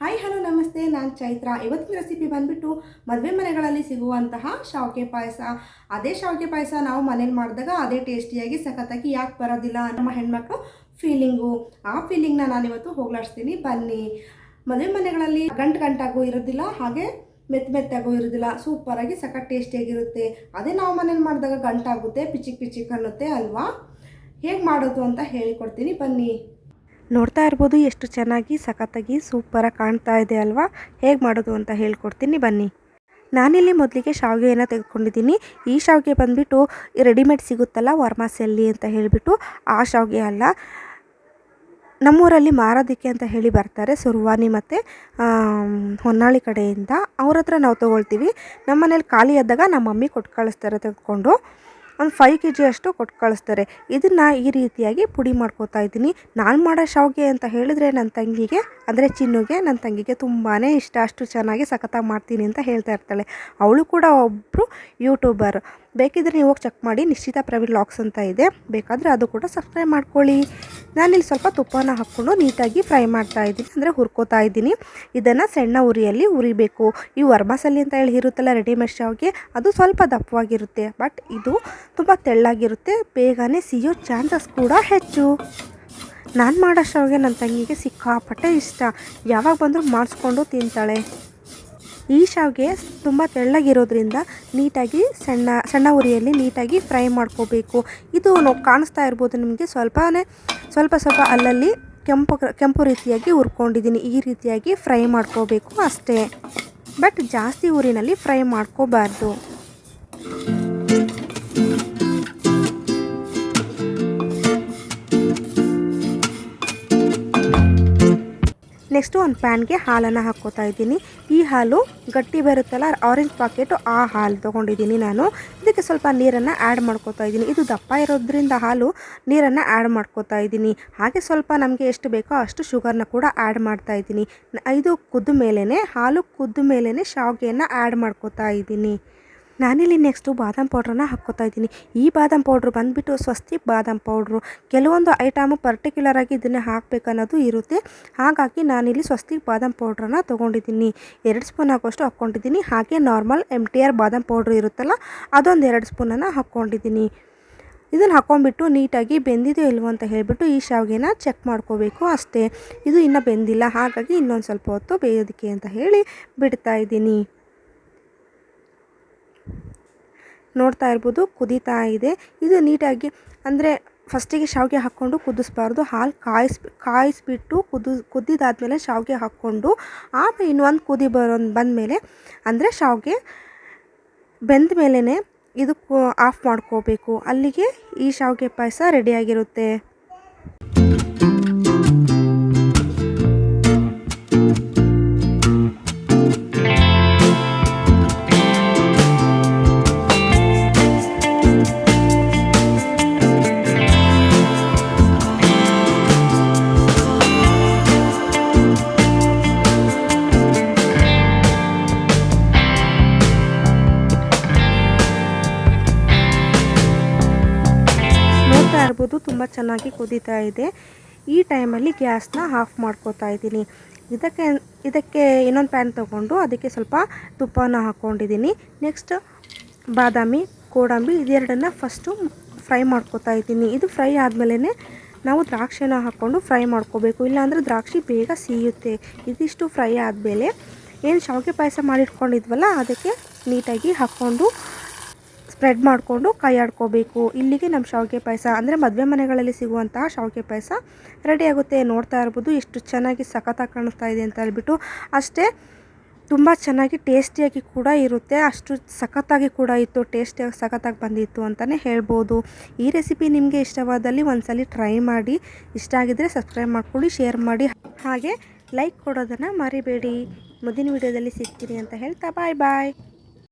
Hi hello ನಮಸ್ತೆ. ನಾನು ಚೈತ್ರ. ಇವತ್ತಿನ ರೆಸಿಪಿ ಬಂದ್ಬಿಟ್ಟು ಮದುವೆ ಮನೆಗಳಲ್ಲಿ ಸಿಗುವಂತಹ ಶಾವಿಗೆ ಪಾಯಸ. ಅದೇ ಶಾವಿಗೆ ಪಾಯಸ ನಾವು ಮನೇಲಿ ಮಾಡಿದಾಗ ಅದೇ ಟೇಸ್ಟಿಯಾಗಿ, ಸಖತ್ತಾಗಿ ಯಾಕೆ ಬರೋದಿಲ್ಲ ನಮ್ಮ ಹೆಣ್ಮಕ್ಳು ಫೀಲಿಂಗು ಆ ಫೀಲಿಂಗ್ನ ನಾನಿವತ್ತು ಹೋಗ್ಲಾಡಿಸ್ತೀನಿ. ಬನ್ನಿ. ಮದುವೆ ಮನೆಗಳಲ್ಲಿ ಗಂಟು ಗಂಟಾಗೂ ಇರೋದಿಲ್ಲ, ಹಾಗೆ ಮೆತ್ತ ಮೆತ್ತಾಗೂ ಇರೋದಿಲ್ಲ. ಸೂಪರಾಗಿ ಸಖತ್ ಟೇಸ್ಟಿಯಾಗಿರುತ್ತೆ. ಅದೇ ನಾವು ಮನೇಲಿ ಮಾಡಿದಾಗ ಗಂಟಾಗುತ್ತೆ, ಪಿಚಿಕ್ ಪಿಚಿಕ್ ಅನ್ನುತ್ತೆ ಅಲ್ವಾ? ಹೇಗೆ ಮಾಡೋದು ಅಂತ ಹೇಳಿಕೊಡ್ತೀನಿ. ಬನ್ನಿ. ನೋಡ್ತಾ ಇರ್ಬೋದು, ಎಷ್ಟು ಚೆನ್ನಾಗಿ, ಸಖತ್ತಾಗಿ ಸೂಪರಾಗಿ ಕಾಣ್ತಾ ಇದೆ ಅಲ್ವಾ? ಹೇಗೆ ಮಾಡೋದು ಅಂತ ಹೇಳ್ಕೊಡ್ತೀನಿ, ಬನ್ನಿ. ನಾನಿಲ್ಲಿ ಮೊದಲಿಗೆ ಶಾವಿಗೆಯನ್ನು ತೆಗೆದುಕೊಂಡಿದ್ದೀನಿ. ಈ ಶಾವಿಗೆ ಬಂದುಬಿಟ್ಟು ರೆಡಿಮೇಡ್ ಸಿಗುತ್ತಲ್ಲ, ವರ್ಮಾಸೆಲ್ಲಿ ಅಂತ ಹೇಳಿಬಿಟ್ಟು ಆ ಶಾವಿಗೆ ಅಲ್ಲ. ನಮ್ಮೂರಲ್ಲಿ ಮಾರೋದಕ್ಕೆ ಅಂತ ಹೇಳಿ ಬರ್ತಾರೆ, ಸುರ್ವಾನಿ ಮತ್ತು ಹೊನ್ನಾಳಿ ಕಡೆಯಿಂದ. ಅವ್ರ ಹತ್ರ ನಾವು ತೊಗೊಳ್ತೀವಿ. ನಮ್ಮ ಮನೇಲಿ ಖಾಲಿ ಆದಾಗ ನಮ್ಮ ಮಮ್ಮಿ ಕೊಟ್ಟು ಕಳಿಸ್ತಾರೆ ತೆಗೆದುಕೊಂಡು. ಒಂದು ಫೈವ್ ಕೆ ಜಿ ಅಷ್ಟು ಕೊಟ್ಟು ಕಳಿಸ್ತಾರೆ. ಇದನ್ನು ಈ ರೀತಿಯಾಗಿ ಪುಡಿ ಮಾಡ್ಕೋತಾ ಇದ್ದೀನಿ. ನಾನು ಮಾಡೋ ಶಾವಿಗೆ ಅಂತ ಹೇಳಿದ್ರೆ ನನ್ನ ತಂಗಿಗೆ, ಅಂದರೆ ಚಿನ್ನುಗೆ ನನ್ನ ತಂಗಿಗೆ ತುಂಬಾ ಇಷ್ಟ. ಅಷ್ಟು ಚೆನ್ನಾಗಿ ಸಖತ್ತಾಗಿ ಮಾಡ್ತೀನಿ ಅಂತ ಹೇಳ್ತಾ ಇರ್ತಾಳೆ. ಅವಳು ಕೂಡ ಒಬ್ಬರು ಯೂಟ್ಯೂಬರ್ ಬೇಕಿದ್ರೆ ನೀವು ಹೋಗಿ ಚೆಕ್ ಮಾಡಿ, ನಿಶ್ಚಿತ ಪ್ರವೀಣ್ ಲಾಕ್ಸ್ ಅಂತ ಇದೆ. ಬೇಕಾದರೆ ಅದು ಕೂಡ ಸಬ್ಸ್ಕ್ರೈಬ್ ಮಾಡ್ಕೊಳ್ಳಿ. ನಾನಿಲ್ಲಿ ಸ್ವಲ್ಪ ತುಪ್ಪನ ಹಾಕ್ಕೊಂಡು ನೀಟಾಗಿ ಫ್ರೈ ಮಾಡ್ತಾ ಇದ್ದೀನಿ. ಅಂದರೆ ಹುರ್ಕೋತಾ ಇದ್ದೀನಿ. ಇದನ್ನು ಸಣ್ಣ ಉರಿಯಲ್ಲಿ ಉರಿಬೇಕು. ಈ ವರ್ಮಸಲ್ಲಿ ಅಂತ ಹೇಳಿ ಇರುತ್ತಲ್ಲ ರೆಡಿಮೇಡ್ ಶಾವಿಗೆ ಅದು ಸ್ವಲ್ಪ ದಪ್ಪವಾಗಿರುತ್ತೆ. ಬಟ್ ಇದು ತುಂಬ ತೆಳ್ಳಾಗಿರುತ್ತೆ. ಬೇಗನೆ ಸಿಯೋ ಚಾನ್ಸಸ್ ಕೂಡ ಹೆಚ್ಚು. ನಾನು ಮಾಡೋ ಶಾವಿಗೆ ನನ್ನ ತಂಗಿಗೆ ಸಿಕ್ಕಾಪಟ್ಟೆ ಇಷ್ಟ. ಯಾವಾಗ ಬಂದರೂ ಮಾಡಿಸ್ಕೊಂಡು ತಿಂತಾಳೆ. ಈ ಶಾವಿಗೆ ತುಂಬ ತೆಳ್ಳಗಿರೋದ್ರಿಂದ ನೀಟಾಗಿ ಸಣ್ಣ ಸಣ್ಣ ಉರಿಯಲ್ಲಿ ನೀಟಾಗಿ ಫ್ರೈ ಮಾಡ್ಕೋಬೇಕು. ಇದು ಕಾಣಿಸ್ತಾ ಇರ್ಬೋದು ನಿಮಗೆ. ಸ್ವಲ್ಪನೇ, ಸ್ವಲ್ಪ ಸ್ವಲ್ಪ ಅಲ್ಲಲ್ಲಿ ಕೆಂಪು ಕೆಂಪು ರೀತಿಯಾಗಿ ಹುರ್ಕೊಂಡಿದ್ದೀನಿ. ಈ ರೀತಿಯಾಗಿ ಫ್ರೈ ಮಾಡ್ಕೋಬೇಕು ಅಷ್ಟೇ. ಬಟ್ ಜಾಸ್ತಿ ಊರಿನಲ್ಲಿ ಫ್ರೈ ಮಾಡ್ಕೋಬಾರ್ದು. ನೆಕ್ಸ್ಟು ಒಂದು ಪ್ಯಾನ್ಗೆ ಹಾಲನ್ನು ಹಾಕ್ಕೋತಾ ಇದ್ದೀನಿ. ಈ ಹಾಲು ಗಟ್ಟಿ ಬರುತ್ತಲ್ಲ ಆರೆಂಜ್ ಪಾಕೆಟು ಆ ಹಾಲು ತೊಗೊಂಡಿದ್ದೀನಿ ನಾನು. ಇದಕ್ಕೆ ಸ್ವಲ್ಪ ನೀರನ್ನು ಆ್ಯಡ್ ಮಾಡ್ಕೋತಾ ಇದ್ದೀನಿ. ಇದು ದಪ್ಪ ಇರೋದ್ರಿಂದ ಹಾಲು ನೀರನ್ನು ಆ್ಯಡ್ ಮಾಡ್ಕೋತಾ ಇದ್ದೀನಿ. ಹಾಗೆ ಸ್ವಲ್ಪ ನಮಗೆ ಎಷ್ಟು ಬೇಕೋ ಅಷ್ಟು ಶುಗರ್ನ ಕೂಡ ಆ್ಯಡ್ ಮಾಡ್ತಾ ಇದ್ದೀನಿ. ಇದು ಕುದ್ದ ಮೇಲೇ ಹಾಲು ಕುದ್ದ ಮೇಲೇ ಶಾವಿಗೆಯನ್ನು ಆ್ಯಡ್ ಮಾಡ್ಕೋತಾ ಇದ್ದೀನಿ. ನಾನಿಲ್ಲಿ ನೆಕ್ಸ್ಟು ಬಾದಾಮ್ ಪೌಡ್ರನ್ನ ಹಾಕ್ಕೋತಾ ಇದ್ದೀನಿ. ಈ ಬಾದಾಮ್ ಪೌಡ್ರ್ ಬಂದುಬಿಟ್ಟು ಸ್ವಸ್ತಿ ಬಾದಾಮ್ ಪೌಡ್ರು ಕೆಲವೊಂದು ಐಟಮು ಪರ್ಟಿಕ್ಯುಲರಾಗಿ ಇದನ್ನೇ ಹಾಕಬೇಕನ್ನೋದು ಇರುತ್ತೆ. ಹಾಗಾಗಿ ನಾನಿಲ್ಲಿ ಸ್ವಸ್ತಿ ಬಾದಾಮ್ ಪೌಡ್ರನ್ನ ತೊಗೊಂಡಿದ್ದೀನಿ. ಎರಡು ಸ್ಪೂನ್ ಹಾಕೋಷ್ಟು ಹಾಕ್ಕೊಂಡಿದ್ದೀನಿ. ಹಾಗೆ ನಾರ್ಮಲ್ ಎಂ ಟಿ ಆರ್ ಬಾದಾಮ್ ಪೌಡ್ರ್ ಇರುತ್ತಲ್ಲ, ಅದೊಂದು ಎರಡು ಸ್ಪೂನನ್ನು ಹಾಕ್ಕೊಂಡಿದ್ದೀನಿ. ಇದನ್ನು ಹಾಕ್ಕೊಂಡ್ಬಿಟ್ಟು ನೀಟಾಗಿ ಬೆಂದಿದೆಯೋ ಇಲ್ವೋ ಅಂತ ಹೇಳಿಬಿಟ್ಟು ಈ ಶಾವಿಗೆನ ಚೆಕ್ ಮಾಡ್ಕೋಬೇಕು ಅಷ್ಟೇ. ಇದು ಇನ್ನೂ ಬೆಂದಿಲ್ಲ. ಹಾಗಾಗಿ ಇನ್ನೊಂದು ಸ್ವಲ್ಪ ಹೊತ್ತು ಬೇಯೋದಕ್ಕೆ ಅಂತ ಹೇಳಿ ಬಿಡ್ತಾ ಇದ್ದೀನಿ. ನೋಡ್ತಾ ಇರ್ಬೋದು, ಕುದೀತಾ ಇದೆ. ಇದು ನೀಟಾಗಿ ಅಂದರೆ ಫಸ್ಟಿಗೆ ಶಾವಿಗೆ ಹಾಕ್ಕೊಂಡು ಕುದಿಸ್ಬಾರ್ದು. ಹಾಲು ಕಾಯಿಸ್, ಕಾಯಿಸ್ಬಿಟ್ಟು ಕುದು, ಕುದ್ದಿದಾದಮೇಲೆ ಶಾವಿಗೆ ಹಾಕ್ಕೊಂಡು, ಆಮೇಲೆ ಇನ್ನೊಂದು ಕುದಿ ಬರೋ ಬಂದಮೇಲೆ ಅಂದರೆ ಶಾವಿಗೆ ಬೆಂದ ಮೇಲೇ ಇದು ಆಫ್ ಮಾಡ್ಕೋಬೇಕು. ಅಲ್ಲಿಗೆ ಈ ಶಾವಿಗೆ ಪಾಯಸ ರೆಡಿಯಾಗಿರುತ್ತೆ ಇರ್ಬೋದು ತುಂಬ ಚೆನ್ನಾಗಿ ಕುದೀತಾ ಇದೆ. ಈ ಟೈಮಲ್ಲಿ ಗ್ಯಾಸ್ನ ಆಫ್ ಮಾಡ್ಕೋತಾ ಇದ್ದೀನಿ. ಇದಕ್ಕೆ ಇದಕ್ಕೆ ಇನ್ನೊಂದು ಪ್ಯಾನ್ ತೊಗೊಂಡು ಅದಕ್ಕೆ ಸ್ವಲ್ಪ ತುಪ್ಪನ ಹಾಕ್ಕೊಂಡಿದ್ದೀನಿ ನೆಕ್ಸ್ಟ್ ಬಾದಾಮಿ, ಗೋಡಂಬಿ ಇದೆರಡನ್ನು ಫಸ್ಟು ಫ್ರೈ ಮಾಡ್ಕೋತಾ ಇದ್ದೀನಿ. ಇದು ಫ್ರೈ ಆದಮೇಲೆ ನಾವು ದ್ರಾಕ್ಷಿನ ಹಾಕ್ಕೊಂಡು ಫ್ರೈ ಮಾಡ್ಕೋಬೇಕು. ಇಲ್ಲಾಂದರೆ ದ್ರಾಕ್ಷಿ ಬೇಗ ಸೀಯುತ್ತೆ. ಇದಿಷ್ಟು ಫ್ರೈ ಆದಮೇಲೆ ಏನು ಶಾವಿಗೆ ಪಾಯಸ ಮಾಡಿಟ್ಕೊಂಡಿದ್ವಲ್ಲ, ಅದಕ್ಕೆ ನೀಟಾಗಿ ಹಾಕ್ಕೊಂಡು ಸ್ಪ್ರೆಡ್ ಮಾಡಿಕೊಂಡು ಕೈ ಆಡ್ಕೋಬೇಕು ಇಲ್ಲಿಗೆ ನಮ್ಮ ಶಾವಿಗೆ ಪಾಯಸ, ಅಂದರೆ ಮದುವೆ ಮನೆಗಳಲ್ಲಿ ಸಿಗುವಂತಹ ಶಾವಿಗೆ ಪಾಯಸ ರೆಡಿ ಆಗುತ್ತೆ. ನೋಡ್ತಾ ಇರ್ಬೋದು, ಎಷ್ಟು ಚೆನ್ನಾಗಿ ಸಖತ್ತಾಗಿ ಕಾಣಿಸ್ತಾ ಇದೆ ಅಂತ ಹೇಳ್ಬಿಟ್ಟು. ಅಷ್ಟೇ ತುಂಬ ಚೆನ್ನಾಗಿ ಟೇಸ್ಟಿಯಾಗಿ ಕೂಡ ಇರುತ್ತೆ. ಅಷ್ಟು ಸಖತ್ತಾಗಿ ಕೂಡ ಇತ್ತು ಟೇಸ್ಟಿಯಾಗಿ ಸಖತ್ತಾಗಿ ಬಂದಿತ್ತು ಅಂತಲೇ ಹೇಳ್ಬೋದು. ಈ ರೆಸಿಪಿ ನಿಮಗೆ ಇಷ್ಟವಾದಲ್ಲಿ ಒಂದ್ಸಲಿ ಟ್ರೈ ಮಾಡಿ. ಇಷ್ಟ ಆಗಿದ್ದರೆ ಸಬ್ಸ್ಕ್ರೈಬ್ ಮಾಡ್ಕೊಳ್ಳಿ ಶೇರ್ ಮಾಡಿ. ಹಾಗೆ ಲೈಕ್ ಕೊಡೋದನ್ನು ಮರಿಬೇಡಿ. ಮುಂದಿನ ವಿಡಿಯೋದಲ್ಲಿ ಸಿಗ್ತೀನಿ ಅಂತ ಹೇಳ್ತಾ ಬಾಯ್ ಬಾಯ್